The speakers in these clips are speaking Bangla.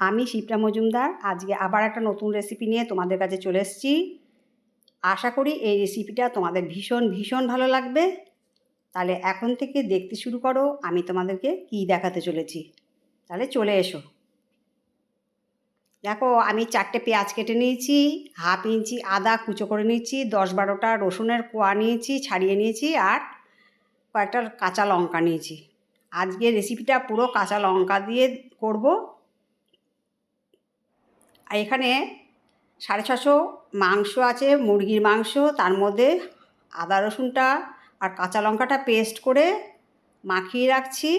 আমি শিপ্রা মজুমদার, আজকে আবার একটা নতুন রেসিপি নিয়ে তোমাদের কাছে চলে এসেছি। আশা করি এই রেসিপিটা তোমাদের ভীষণ ভীষণ ভালো লাগবে। তাহলে এখন থেকে দেখতে শুরু করো, আমি তোমাদেরকে কী দেখাতে চলেছি। তাহলে চলে এসো। দেখো, আমি চারটে পেঁয়াজ কেটে নিয়েছি, হাফ ইঞ্চি আদা কুচো করে নিয়েছি, দশ বারোটা রসুনের কোয়া নিয়েছি, ছাড়িয়ে নিয়েছি, আর কয়েকটা কাঁচা লঙ্কা নিয়েছি। আজকে রেসিপিটা পুরো কাঁচা লঙ্কা দিয়ে করব। আর এখানে সাড়ে ছশো মাংস আছে, মুরগির মাংস, তার মধ্যে আদা রসুনটা আর কাঁচা লঙ্কাটা পেস্ট করে মাখিয়ে রাখছি।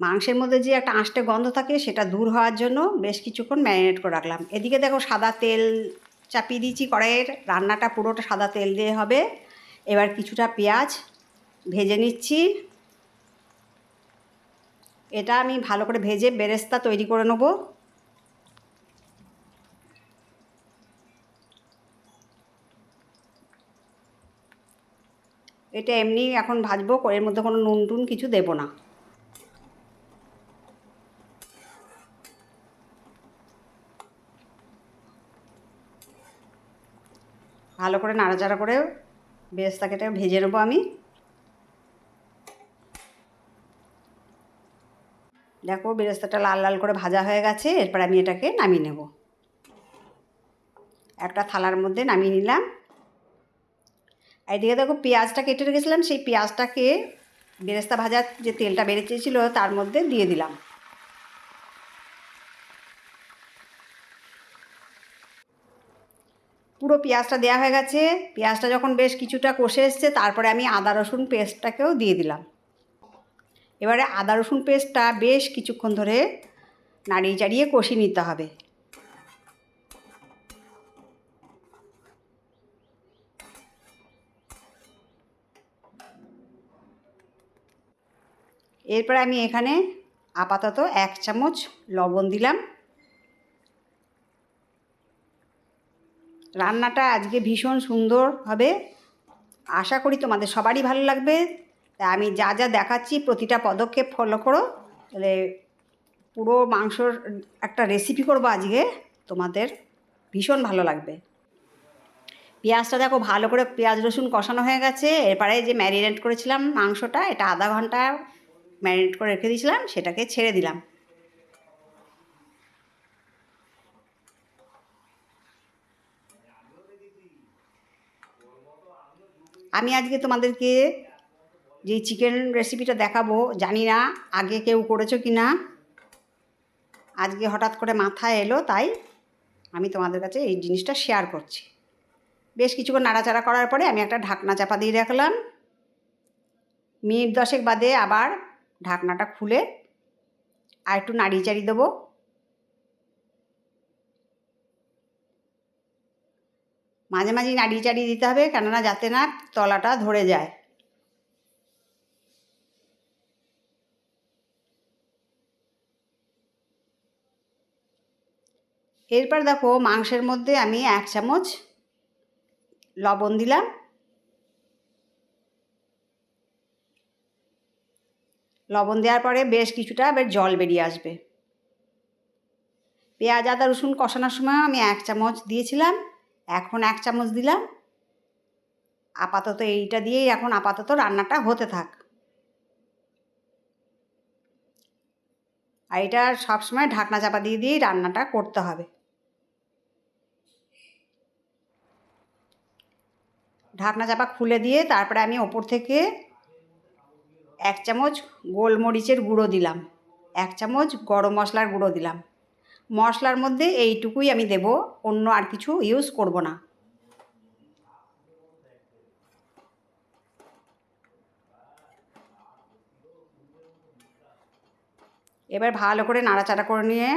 মাংসের মধ্যে যে একটা আঁশটে গন্ধ থাকে সেটা দূর হওয়ার জন্য বেশ কিছুক্ষণ ম্যারিনেট করে রাখলাম। এদিকে দেখো সাদা তেল চাপিয়ে দিয়েছি কড়াইয়ের, রান্নাটা পুরোটা সাদা তেল দিয়ে হবে। এবার কিছুটা পেঁয়াজ ভেজে নিচ্ছি। এটা আমি ভালো করে ভেজে বেরেস্তা তৈরি করে নেব। এটা এমনি এখন ভাজবো, এর মধ্যে কোনো নুন টুন কিছু দেবো না। ভালো করে নাড়াচাড়া করে বেরেস্তাকে ভেজে নেব আমি। দেখো বেরেস্তাটা লাল লাল করে ভাজা হয়ে গেছে, এরপর আমি এটাকে নামিয়ে নেব। একটা থালার মধ্যে নামিয়ে নিলাম। এদিকে দেখো পেঁয়াজটা কেটে রেখেছিলাম, সেই পেঁয়াজটাকে বেরেস্তা ভাজার যে তেলটা বেড়েছিল তার মধ্যে দিয়ে দিলাম। পুরো পেঁয়াজটা দেওয়া হয়ে গেছে। পেঁয়াজটা যখন বেশ কিছুটা কষে এসছে, তারপরে আমি আদা রসুন পেস্টটাকেও দিয়ে দিলাম। এবারে আদা রসুন পেস্টটা বেশ কিছুক্ষণ ধরে নাড়িয়ে চাড়িয়ে কষিয়ে নিতে হবে। এরপরে আমি এখানে আপাতত এক চামচ লবণ দিলাম। রান্নাটা আজকে ভীষণ সুন্দর হবে। আশা করি তোমাদের সবারই ভালো লাগবে। তা আমি যা যা দেখাচ্ছি, প্রতিটা পদক্ষেপ ফলো করো। তাহলে পুরো মাংসর একটা রেসিপি করব আজকে। তোমাদের ভীষণ ভালো লাগবে। পেঁয়াজটা দেখো ভালো করে পেঁয়াজ রসুন কষানো হয়ে গেছে। এরপরে যে ম্যারিনেট করেছিলাম মাংসটা, এটা আধা ঘণ্টা ম্যারিনেট করে রেখে দিয়েছিলাম, সেটাকে ছেড়ে দিলাম। আমি আজকে তোমাদেরকে যে চিকেন রেসিপিটা দেখাবো, জানি না আগে কেউ করেছ কি না আজকে হঠাৎ করে মাথায় এলো, তাই আমি তোমাদের কাছে এই জিনিসটা শেয়ার করছি। বেশ কিছুক্ষণ নাড়াচাড়া করার পরে আমি একটা ঢাকনা চাপা দিয়ে রাখলাম। মিনিট দশেক বাদে আবার ঢাকনাটা খুলে আর একটু নাড়িয়ে চাড়িয়ে দেবো। মাঝে মাঝে নাড়িয়ে চাড়িয়ে দিতে হবে, কেননা যাতে না তলাটা ধরে যায়। এরপর দেখো মাংসের মধ্যে আমি এক চামচ লবণ দিলাম। লবণ দেওয়ার পরে বেশ কিছুটা এবার জল বেরিয়ে আসবে। পেঁয়াজ, আদা, রসুন কষানোর সময় আমি এক চামচ দিয়েছিলাম, এখন এক চামচ দিলাম। আপাতত এইটা দিয়েই এখন আপাতত রান্নাটা হতে থাক। আর এটা সবসময় ঢাকনা চাপা দিয়ে দিয়েই রান্নাটা করতে হবে। ঢাকনা চাপা খুলে দিয়ে তারপরে আমি ওপর থেকে এক চামচ গোলমরিচের গুঁড়ো দিলাম। এক চামচ গরম মশলার গুঁড়ো দিলাম। মশলার মধ্যে এইটুকুই আমি দেব, অন্য আর কিছু ইউজ করব না। এবার ভালো করে নাড়াচাড়া করে নিয়ে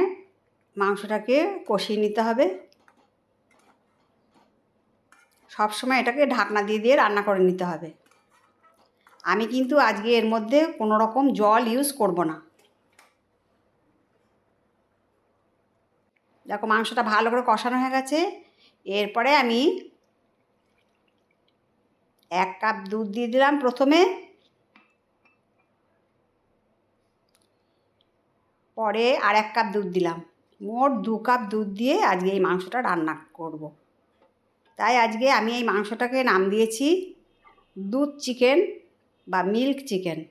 মাংসটাকে কষিয়ে নিতে হবে। সবসময় এটাকে ঢাকনা দিয়ে দিয়ে রান্না করে নিতে হবে। আমি কিন্তু আজকে এর মধ্যে কোনো রকম জল ইউজ করব না। দেখো মাংসটা ভালো করে কষানো হয়ে গেছে। এরপরে আমি এক কাপ দুধ দিয়ে দিলাম প্রথমে। পরে আর এক কাপ দুধ দিলাম। মোট দু কাপ দুধ দিয়ে আজকে এই মাংসটা রান্না করব। তাই আজকে আমি এই মাংসটাকে নাম দিয়েছি দুধ চিকেন বা মিল্ক চিকেন।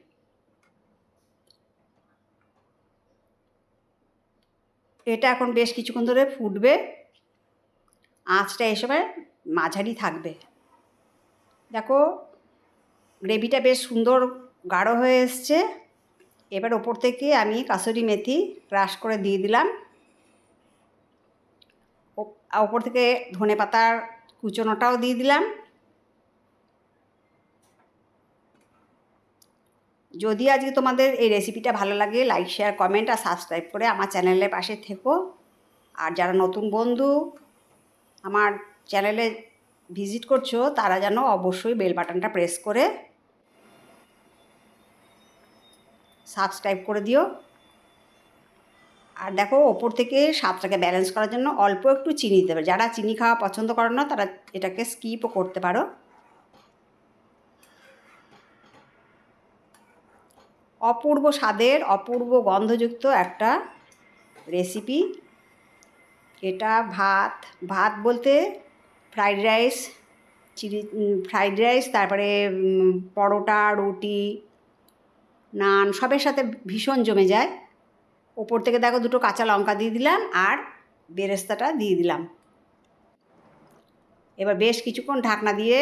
এটা এখন বেশ কিছুক্ষণ ধরে ফুটবে। আঁচটা সময় মাঝারি থাকবে। দেখো, গ্রেভিটা বেশ সুন্দর গাঢ় হয়ে এসছে। এবার ওপর থেকে আমি কাসুরি মেথি ক্রাশ করে দিয়ে দিলাম। ওপর থেকে ধনে পাতার কুচনোটাও দিয়ে দিলাম। যদি আজকে তোমাদের এই রেসিপিটা ভালো লাগে লাইক শেয়ার কমেন্ট আর সাবস্ক্রাইব করে আমার চ্যানেলের পাশে থেকো। আর যারা নতুন বন্ধু আমার চ্যানেলে ভিজিট করছ, তারা যেন অবশ্যই বেল বাটনটা প্রেস করে সাবস্ক্রাইব করে দিও। আর দেখো ওপর থেকে স্বাদটাকে ব্যালেন্স করার জন্য অল্প একটু চিনি দিতে হবে যারা চিনি খাওয়া পছন্দ করো না, তারা এটাকে স্কিপও করতে পারো। অপূর্ব স্বাদের, অপূর্ব গন্ধযুক্ত একটা রেসিপি এটা ভাত। ভাত বলতে fried rice chilli fried rice তারপরে পরোটা, রুটি, নান, সবের সাথে ভীষণ জমে যায়। ওপর থেকে দেখো দুটো কাঁচা লঙ্কা দিয়ে দিলাম আর বেরেস্তাটা দিয়ে দিলাম। এবার বেশ কিছুক্ষণ ঢাকনা দিয়ে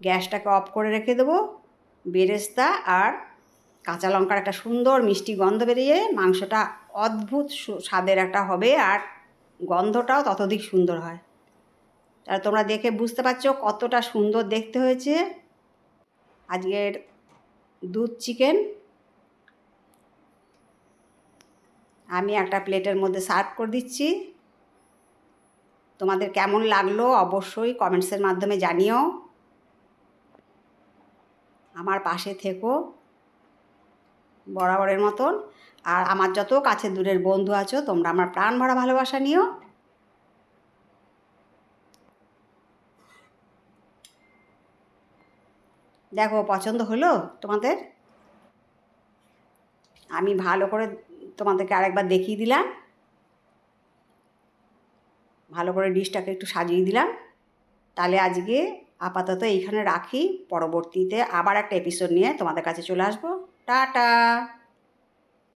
গ্যাসটাকে অফ করে রেখে দেবো। বেরেস্তা আর কাঁচা লঙ্কার একটা সুন্দর মিষ্টি গন্ধ বেরিয়ে মাংসটা অদ্ভুত স্বাদের একটা হবে আর গন্ধটাও ততোধিক সুন্দর হয়। তাহলে তোমরা দেখে বুঝতে পারছ কতটা সুন্দর দেখতে হয়েছে। আজকের দুধ চিকেন আমি একটা প্লেটের মধ্যে সার্ভ করে দিচ্ছি। তোমাদের কেমন লাগল অবশ্যই কমেন্টসের মাধ্যমে জানিও। আমার পাশে থেকো। বরাবরের মতন। আর আমার যত কাছে দূরের বন্ধু আছো, তোমরা আমার প্রাণ ভরা ভালোবাসা নিও। দেখো, পছন্দ হলো তোমাদের? আমি ভালো করে তোমাদেরকে আরেকবার দেখিয়ে দিলাম। ভালো করে ডিশটাকে একটু সাজিয়ে দিলাম। তাহলে আজকে আপাতত এইখানে রাখি। পরবর্তীতে আবার একটা এপিসোড নিয়ে তোমাদের কাছে চলে আসব। টাটা!